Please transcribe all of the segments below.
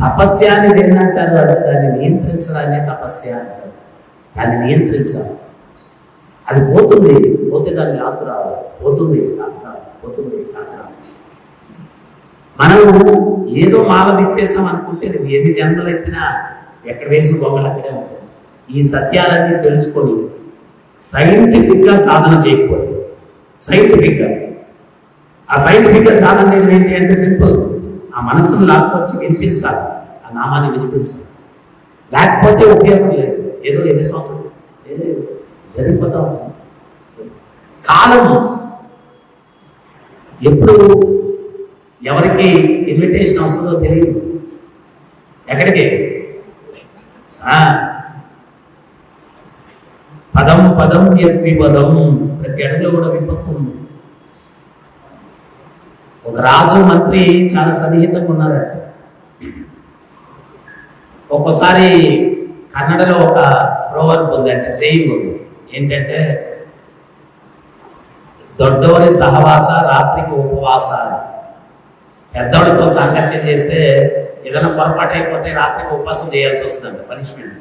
తపస్య అనేది ఏంటంటారు అంటే దాన్ని నియంత్రించడాన్ని తపస్య అంటారు. దాన్ని నియంత్రించాలి. అది పోతుంది. పోతే దాన్ని లాక్కు రావాలి. పోతుంది లాక్కు రావాలి. పోతుంది లాక్కు రావాలి. మనం ఏదో మాల తిప్పేసాం అనుకుంటే నువ్వు ఎన్ని జన్మలు ఎత్తినా ఎక్కడ వేసిన బొమ్మలు అక్కడే ఉంటుంది ఈ సత్యాలన్నీ తెలుసుకొని సైంటిఫిక్గా సాధన చేయకపోతే సైంటిఫిక్గా. ఆ సైంటిఫిక్గా సాధన చేయడం ఏంటి అంటే సింపుల్. ఆ మనసును లాక్కొచ్చి వినిపించాలి. ఆ నామాన్ని వినిపించాలి. లేకపోతే ఉపయోగం లేదు. ఏదో ఎన్ని సంవత్సరాలు ఏదో జరిగిపోతా ఉంటుంది కాలం ఎప్పుడు ఎవరికి ఇన్విటేషన్ వస్తుందో తెలియదు. ఎక్కడికి? పదం పదం పదం పదం ప్రతి అడుగులో కూడా విపత్తు ఉంది రాజు మంత్రి చాలా సన్నిహితంగా ఉన్నారట. ఒక్కోసారి కన్నడలో ఒక ప్రోవర్బ్ ఉంది అంటే సేయింగ్ ఉంది. ఏంటంటే దొడ్డోరి సహవాస రాత్రికి ఉపవాస పెద్దోడితో సాంగత్యం చేస్తే ఏదైనా పొరపాటు అయిపోతే రాత్రికి ఉపవాసం చేయాల్సి వస్తుందంట పనిష్మెంట్.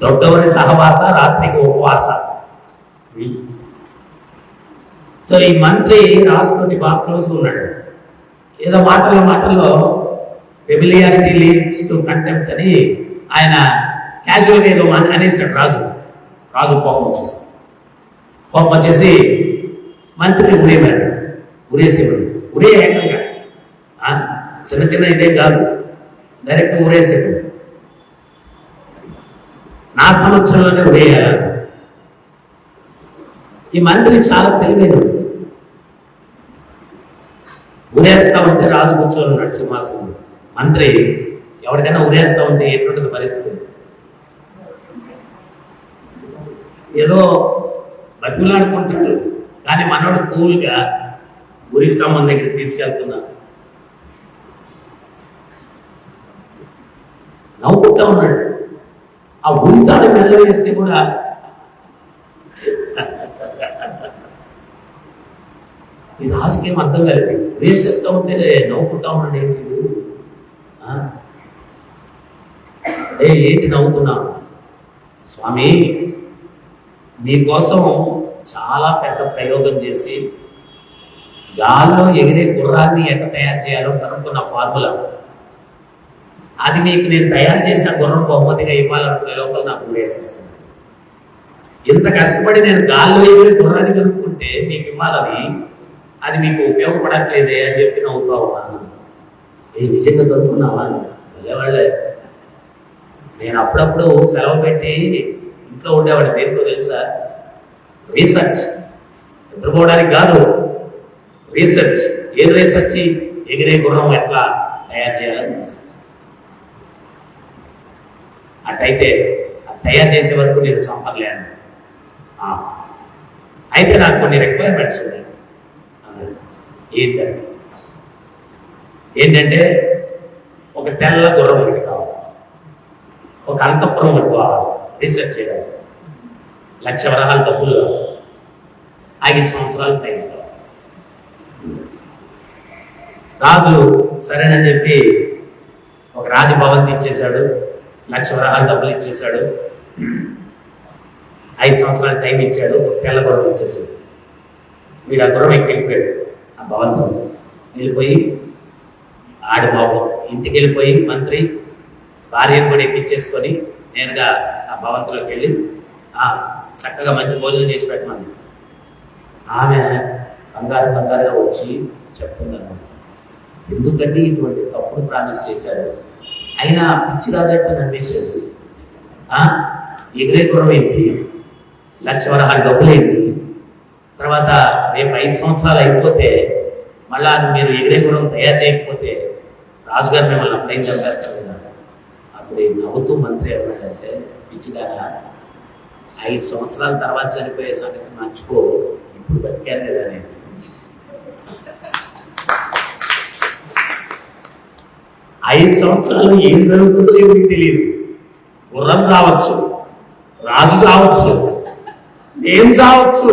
దొడ్డోరి సహవాస రాత్రికి ఉపవాస సో ఈ మంత్రి రాజుతోటి బాగా క్లోజ్గా ఉన్నాడు. ఏదో మాటల్లో మాటల్లో ఫెమిలియారిటీ లీడ్స్ టు కంటెంప్ట్ అని ఆయన క్యాజువల్గా ఏదో మన- అనేసాడు రాజు. రాజు కోపం వచ్చేసి కోపం వచ్చేసి మంత్రిని ఉరేమాడు ఉరేసేవాడు ఉరే ఏకంగా. చిన్న చిన్న ఇదే కాదు. డైరెక్ట్ ఉరేసేవాడు నా సంవత్సరంలోనే ఉరేయాలి ఈ మంత్రి చాలా తెలివైనడు ఉరేస్తా ఉంటే రాజు కూర్చొని ఉన్నాడు సింహాసనం మంత్రి ఎవరికైనా ఉరేస్తా ఉంటే ఎటువంటి పరిస్థితి? ఏదో బతిలాడుకుంటాడు కానీ మనోడు కూల్గా ఉరి స్తంభం దగ్గర తీసుకెళ్తున్నా. నవ్వుకుంటా ఉన్నాడు. ఆ ఉరితాడు మెల్ల వేస్తే కూడా ఈ రాజకీయం అర్థం కాలేదు. వేసేస్తూ ఉంటే నవ్వుకుంటా ఉన్నాడు ఏంటి ఏ ఏంటి నవ్వుతున్నా? స్వామి మీకోసం చాలా పెద్ద ప్రయోగం చేసి గాల్లో ఎగిరే గుర్రాన్ని ఎట తయారు చేయాలో కనుక్కున్న ఫార్ములా. అది మీకు నేను తయారు చేసిన గుర్రం బహుమతిగా ఇవ్వాలనుకునే లోపల నాకు వేసేస్తుంది. ఇంత కష్టపడి నేను గాల్లో ఎగిరే గుర్రాన్ని కనుక్కుంటే మీకు ఇవ్వాలని అది మీకు ఉపయోగపడట్లేదే అని చెప్పి నవ్వుతా ఉన్నాను. ఏ నిజంగా దొరుకున్నావా వెళ్ళేవాళ్ళే. నేను అప్పుడప్పుడు సెలవు పెట్టి ఇంట్లో ఉండేవాడిని. దేనికో తెలుసా? రీసెర్చ్. నిద్రపోవడానికి కాదు రీసెర్చ్. ఏం రీసెర్చ్? ఎగిరే గుర్రం ఎట్లా తయారు చేయాలని అట్టయితే అది తయారు చేసే వరకు నేను సంపర్లేను అయితే నాకు కొన్ని రిక్వైర్మెంట్స్ ఉన్నాయి. ఏంటంటే ఏంటంటే ఒక తెల్ల గుర్రం ఒకటి కావాలి. ఒక అంతఃపురం ఒకటి కావాలి. రీసెర్చ్ చేయాలి. లక్ష వరహాలు డబ్బులు ఐదు సంవత్సరాలు టైం రాజు సరేనని చెప్పి ఒక రాజభవన్ ఇచ్చేశాడు లక్ష వరహాలు డబ్బులు ఇచ్చేశాడు. ఐదు సంవత్సరాలు టైం ఇచ్చాడు. ఒక తెల్ల గుర్రం ఇచ్చేసాడు వీడు ఆ గుర్రం ఎక్కి వెళ్ళిపోయాడు? ఆ భవంతం వెళ్ళిపోయి ఆడి బాబు ఇంటికి వెళ్ళిపోయి మంత్రి భార్యను కూడా ఎక్కించేసుకొని నేరుగా ఆ భవంతులోకి వెళ్ళి ఆ, చక్కగా మంచి భోజనం చేసి పెట్టమని. ఆమె కంగారు కంగారుగా వచ్చి చెప్తుందన్నమాట. ఎందుకంటే ఇటువంటి తప్పుడు ప్రామిస్ చేశాడు అయినా పిచ్చి రాజట్టు నమ్మేశాడు ఎగిరే గుర్రం ఏంటి? లక్ష వరహాలు డబ్బులు ఏంటి తర్వాత రేపు ఐదు సంవత్సరాలు అయిపోతే మళ్ళా మీరు ఎగిరే గురం తయారు చేయకపోతే రాజుగారు మిమ్మల్ని అప్పుడే చంపేస్తారు కదా? అప్పుడు ఈ నవ్వుతూ మంత్రి ఏమన్నాడంటే పిచ్చిదానా ఐదు సంవత్సరాల తర్వాత చనిపోయే సంగతి మర్చిపో ఇప్పుడు బతికాను కదా నేను. ఐదు సంవత్సరాలు ఏం జరుగుతుందో ఎవరికి తెలియదు గుర్రం చావచ్చు రాజు చావచ్చు ఏం చావచ్చు.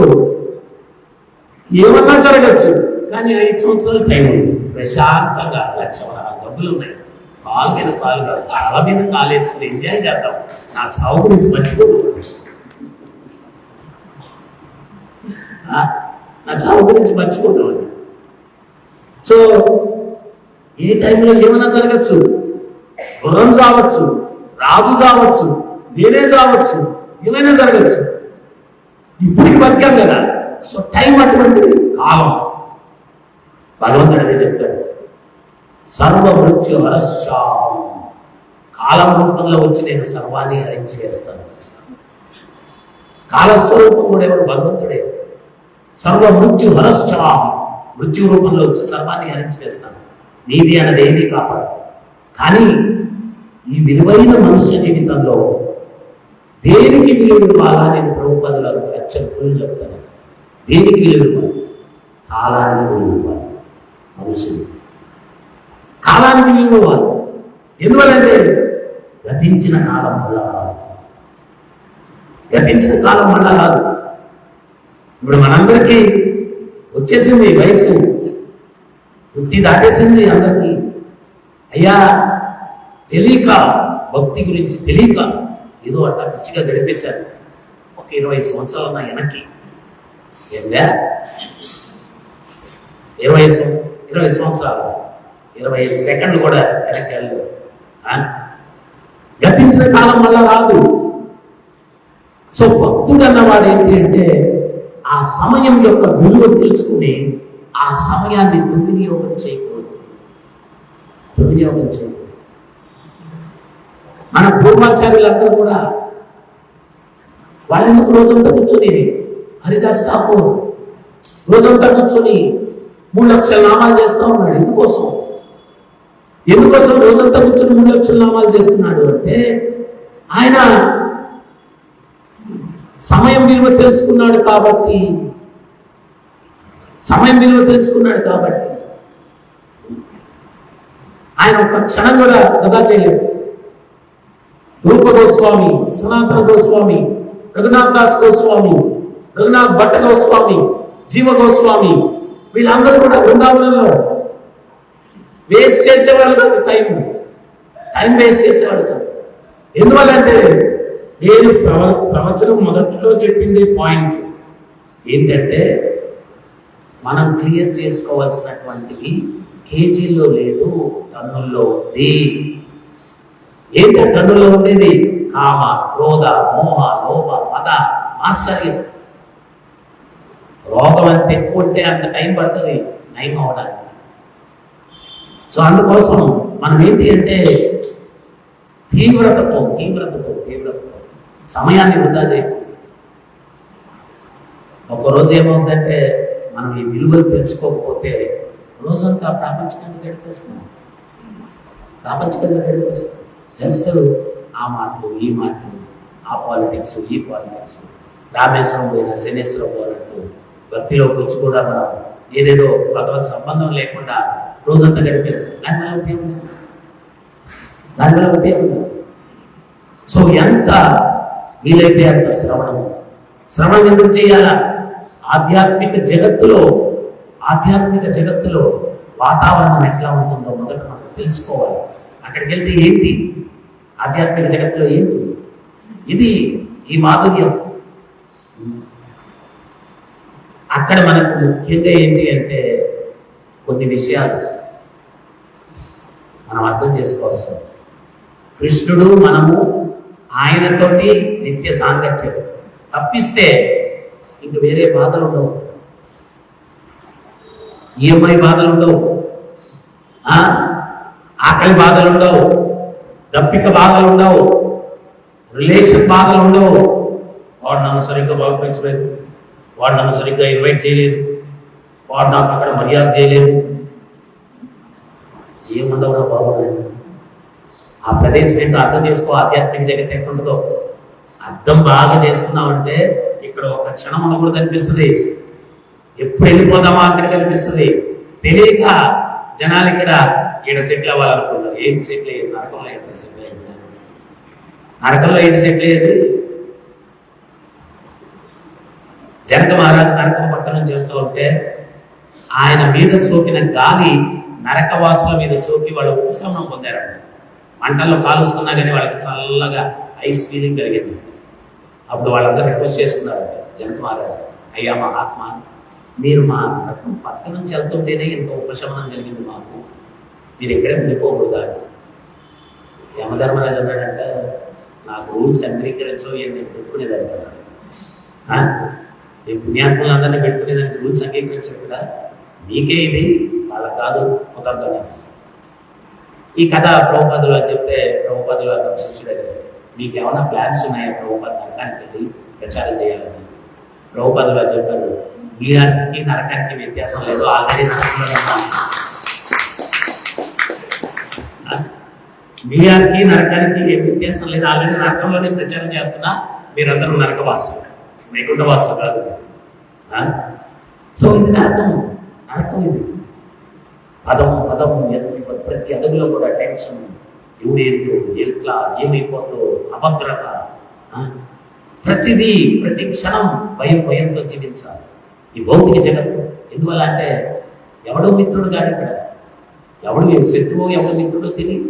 ఏమన్నా జరగచ్చు. కానీ ఐదు సంవత్సరాలు టైం ఉంది. ప్రశాంతంగా లక్ష డబ్బులు ఉన్నాయి. కాలు మీద కాలు కాదు తల మీద కాలు వేసుకుని ఎంజాయ్ చేద్దాం. నా చావు గురించి మర్చిపోతుంది నా చావు గురించి మర్చిపోదు సో ఏ టైంలో ఏమైనా జరగచ్చు? గుర్రం చావచ్చు రాజు చావచ్చు నేనే చావచ్చు ఏమైనా జరగచ్చు. ఇప్పటికి బతికాం కదా? సో టైం అటువంటి కాలం. భగవంతుడు అదే చెప్తాడు. సర్వ మృత్యు కాలం రూపంలో వచ్చి నేను సర్వాన్ని హరించి వేస్తాను. కాలస్వరూపం కూడా ఎవరు? భగవంతుడే. సర్వ మృత్యు హరశ్చాం మృత్యు రూపంలో వచ్చి సర్వాన్ని హరించి వేస్తాను. నీది అన్నది ఏది కాపాడు. కానీ ఈ విలువైన మనుష్య జీవితంలో దేనికి విలువ ఇవ్వాలా నేను ప్రభుపదులు ఒక ఫుల్ చెప్తాను. దేనికి విలువ కాలానికి కాలాన్ని విలువ మనుషులు కాలానికి విలువ ఎందువలంటే గతించిన కాలం మళ్ళా రాదు గతించిన కాలం మళ్ళా రాదు ఇప్పుడు మనందరికీ వచ్చేసింది వయసు ఫిఫ్టీ దాటేసింది అందరికీ. అయ్యా తెలియక భక్తి గురించి తెలియక ఏదో అట్లా పిచ్చిగా గడిపేశారు. ఒక ఇరవై సంవత్సరాలు నా వెనక్కి. ఏందా ఇరవై ఇరవై సంవత్సరాలు ఇరవై సెకండ్లు కూడా వెనక్కి వెళ్ళు ఆ? గతించిన కాలం వల్ల రాదు. సో భక్తుడు అన్నవాడు ఏంటి అంటే ఆ సమయం యొక్క విలువ తెలుసుకుని ఆ సమయాన్ని దుర్వినియోగం చేయకూడదు. దుర్వినియోగం చేయకూడదు. మన పూర్వాచార్యులందరూ కూడా వాళ్ళెందుకు రోజంతా కూర్చొని హరిదాస్ ఠాకూర్ రోజంతా కూర్చొని మూడు లక్షల నామాలు చేస్తూ ఉన్నాడు. ఎందుకోసం? ఎందుకోసం రోజంతా కూర్చొని మూడు లక్షల నామాలు చేస్తున్నాడు అంటే ఆయన సమయం విలువ తెలుసుకున్నాడు కాబట్టి సమయం విలువ తెలుసుకున్నాడు కాబట్టి ఆయన ఒక క్షణం కూడా వృధా చేయలేదు. రూప గోస్వామి సనాతన గోస్వామి రఘునాథ్ దాస్ గోస్వామి రఘునాథ్ భట్ట గోస్వామి జీవ గోస్వామి వీళ్ళందరూ కూడా బృందావనంలో వేస్ట్ చేసేవాళ్ళు కాదు టైం టైం వేస్ట్ చేసేవాళ్ళు కాదు. ఎందువల్లంటే నేను ప్రవ ప్రవచనం మొదట్లో చెప్పింది పాయింట్ ఏంటంటే మనం క్లియర్ చేసుకోవాల్సినటువంటివి కేజీల్లో లేదు టన్నుల్లో ఉంది. ఏంటి ఆ టన్నుల్లో ఉండేది? కామ క్రోధ మోహ లోభ మద ఆశ్చర్యం రోగం అంత ఎక్కువ ఉంటే అంత టైం పడుతుంది నయం అవడానికి సో అందుకోసం మనం ఏంటి అంటే తీవ్రతతో తీవ్రతతో తీవ్రతతో సమయాన్ని వృధా చేయకూడదు ఏమవుతుందంటే మనం ఈ విలువలు తెలుసుకోకపోతే రోజంతా ప్రాపంచికంగా గడిపేస్తున్నాం ప్రాపంచికంగా గడిపేస్తున్నాం జస్ట్ ఆ మాటలు ఈ మాటలు ఆ పాలిటిక్స్ ఈ పాలిటిక్స్. రామేశ్వరం పోయినా శనేశ్వరం పోయినట్టు భక్తిలోకి వచ్చి కూడా మనం ఏదేదో భగవత్ సంబంధం లేకుండా రోజంతా గడిపేస్తాం. దానివల్ల ఉపయోగం దానివల్ల ఉపయోగం సో ఎంత వీలైతే అంత శ్రవణం. శ్రవణం ఎందుకు చేయాలా? ఆధ్యాత్మిక జగత్తులో ఆధ్యాత్మిక జగత్తులో వాతావరణం ఎట్లా ఉంటుందో మొదట మనం తెలుసుకోవాలి. అక్కడికి వెళ్తే ఏంటి? ఆధ్యాత్మిక జగత్తులో ఏంటి? ఇది ఈ మాధుర్యం. అక్కడ మనకు ముఖ్యంగా ఏంటి అంటే కొన్ని విషయాలు మనం అర్థం చేసుకోవాల్సింది కృష్ణుడు మనము ఆయనతోటి నిత్య సాంగత్యం. తప్పిస్తే ఇంక వేరే బాధలు ఉండవు. ఈఎంఐ బాధలు ఉండవు. ఆకలి బాధలు ఉండవు. దప్పిక బాధలు ఉండవు. రిలేషన్ బాధలు ఉండవు. వాడు నన్ను సరిగ్గా పలకరించలేదు వాడు నన్ను సరిగ్గా ఇన్వైట్ చేయలేదు. వాడు నాకు అక్కడ మర్యాద చేయలేదు. ఏముండవు నా బాబు ఆ ప్రదేశం ఏంటో అర్థం చేసుకో ఆధ్యాత్మిక జగత్ ఎక్కడుందో అర్థం బాగా చేసుకున్నామంటే ఇక్కడ ఒక క్షణం ఉండకూడదు అనిపిస్తుంది. ఎప్పుడు వెళ్ళిపోదామా అక్కడ కనిపిస్తుంది. తెలియక జనాలు ఇక్కడ ఈడ సెటిల్ అవ్వాలనుకుంటారు ఏంటి సెటిల్ అయ్యేది? నరకంలో ఏంటి సెటిల్ అయ్యేది? నరకంలో ఏంటి సెటిల్ అయ్యేది? జనక మహారాజు నరకం పక్కన నుంచి వెళ్తూ ఉంటే ఆయన మీద సోకిన గాలి నరకవాసుల మీద సోకి వాళ్ళు ఉపశమనం పొందారంట. మంటల్లో కాలుస్తున్నా కానీ వాళ్ళకి చల్లగా ఐస్ ఫీలింగ్ కలిగింది. అప్పుడు వాళ్ళందరూ రిక్వెస్ట్ చేసుకున్నారు జనక మహారాజు అయ్యా మహాత్మ మీరు మా నరకం పక్క నుంచి వెళ్తుంటేనే ఇంత ఉపశమనం కలిగింది మాకు. మీరు ఇక్కడే ఉండిపోకూడదా? యమధర్మరాజు అన్నాడంట నాకు రూల్స్ అంగీకరించవు ఇవన్నీ నేను కదా ఆ? ఈ పుణ్యాత్ములందరినీ పెట్టుకునేదానికి రూల్స్ అంగీకరించారు కదా మీకే ఇది వాళ్ళకి కాదు కుదరదు ఈ కథ ప్రభుపదులు అని చెప్తే ప్రభుపదులు అన్న శిష్యుడు అడిగారు మీకు ఏమైనా ప్లాన్స్ ఉన్నాయా ప్రభుపద నరకానికి వెళ్ళి ప్రచారం చేయాలని. ప్రభుపదులు అని చెప్పారు బీహార్కి నరకానికి వ్యత్యాసం లేదు ఆల్రెడీ నరకంలో బీఆర్కి బీహార్కి నరకానికి ఏ వ్యత్యాసం లేదు ఆల్రెడీ నరకంలోనే ప్రచారం చేస్తున్నా మీరందరూ నరకవాసులు. వైకుంఠవాసులు కాదు. సో ఇది నరకం నరకం ఇది. పదం పదం ప్రతి అడుగులో కూడా టెన్షన్. ఎవడేంటో ఎట్లా ఏమైపోతో అభద్రత. ప్రతిదీ ప్రతి క్షణం భయం భయంతో జీవించాలి. ఈ భౌతిక జగత్తు ఎందువల్ల అంటే ఎవడో మిత్రుడు కాదు ఇక్కడ. ఎవడు శత్రువు ఎవడు మిత్రుడో తెలియదు.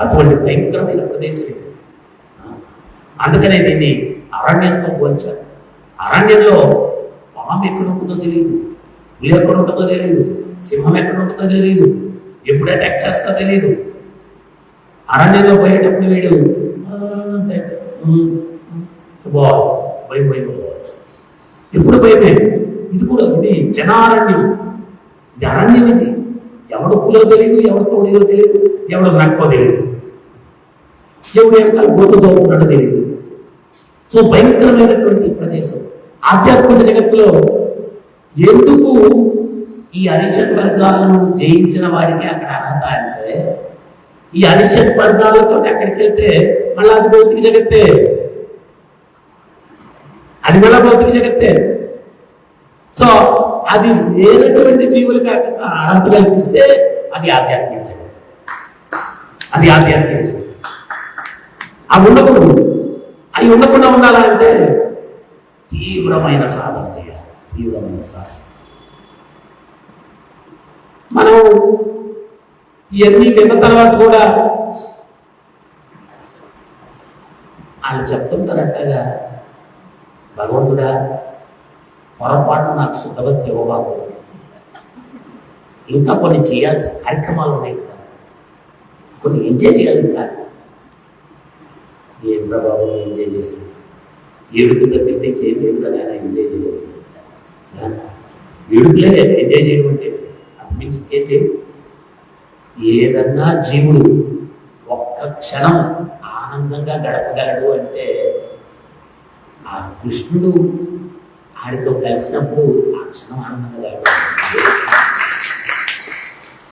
అటువంటి భయంకరమైన ప్రదేశం ఇది. అందుకనే దీన్ని అరణ్యంతో పోల్చారు అరణ్యంలో పాము ఎక్కడ ఉంటుందో తెలియదు పులి ఎక్కడ ఉంటుందో తెలియదు సింహం ఎక్కడ ఉంటుందో తెలియదు ఎప్పుడు అటాక్ చేస్తా తెలియదు అరణ్యంలో పోయేటప్పుడు వీడు అంటే, బాయ్ భయం భయం ఎప్పుడు భయమే ఇది కూడా ఇది జనారణ్యం. ఇది అరణ్యం ఇది. ఎవడు పులో తెలియదు ఎవడు తోడేలో తెలియదు ఎవడు నక్కో తెలియదు ఎవడు వెనకాల గోతుతో ఉన్నాడో తెలియదు సో భయంకరమైనటువంటి ప్రదేశం. ఆధ్యాత్మిక జగత్తులో ఎందుకు ఈ అరిషత్ వర్గాలను జయించిన వాడికి అక్కడ అర్హత అంటే ఈ అరిషత్ వర్గాలతో అక్కడికి వెళ్తే మళ్ళీ అది భౌతిక జగత్తే? అది మళ్ళా భౌతిక జగత్తే? సో అది లేనటువంటి జీవులకు అర్హత కల్పిస్తే అది ఆధ్యాత్మిక జగత్ అది ఆధ్యాత్మిక జగత్ అవి ఉండకూడదు. అవి ఉండకుండా ఉండాలంటే తీవ్రమైన సాధన చేయాలి. తీవ్రమైన సాధన. మనం ఇవన్నీ విన్న తర్వాత కూడా వాళ్ళు చెప్తుంటారంటగా భగవంతుడా పొరపాటు నాకు శుద్ధవతి ఇవ్వబాబు ఇంకా కొన్ని చేయాల్సిన కార్యక్రమాలు ఉన్నాయి కదా. కొన్ని ఎంజాయ్ చేయాలి ఇంకా ఏం ప్రభావం ఎంజాయ్ చేసింది ఏడుపు తప్పిస్తే ఇంకేం లేదు కదా ఆయన ఎంజాయ్ చేయలేదు ఏడుపులే ఎంజాయ్ చేయడం అంటే అది మించి ఏం లేదు. ఏదన్నా జీవుడు ఒక్క క్షణం ఆనందంగా గడపగలడు అంటే ఆ కృష్ణుడు ఆడితో కలిసినప్పుడు ఆ క్షణం ఆనందంగా గడపగలడు.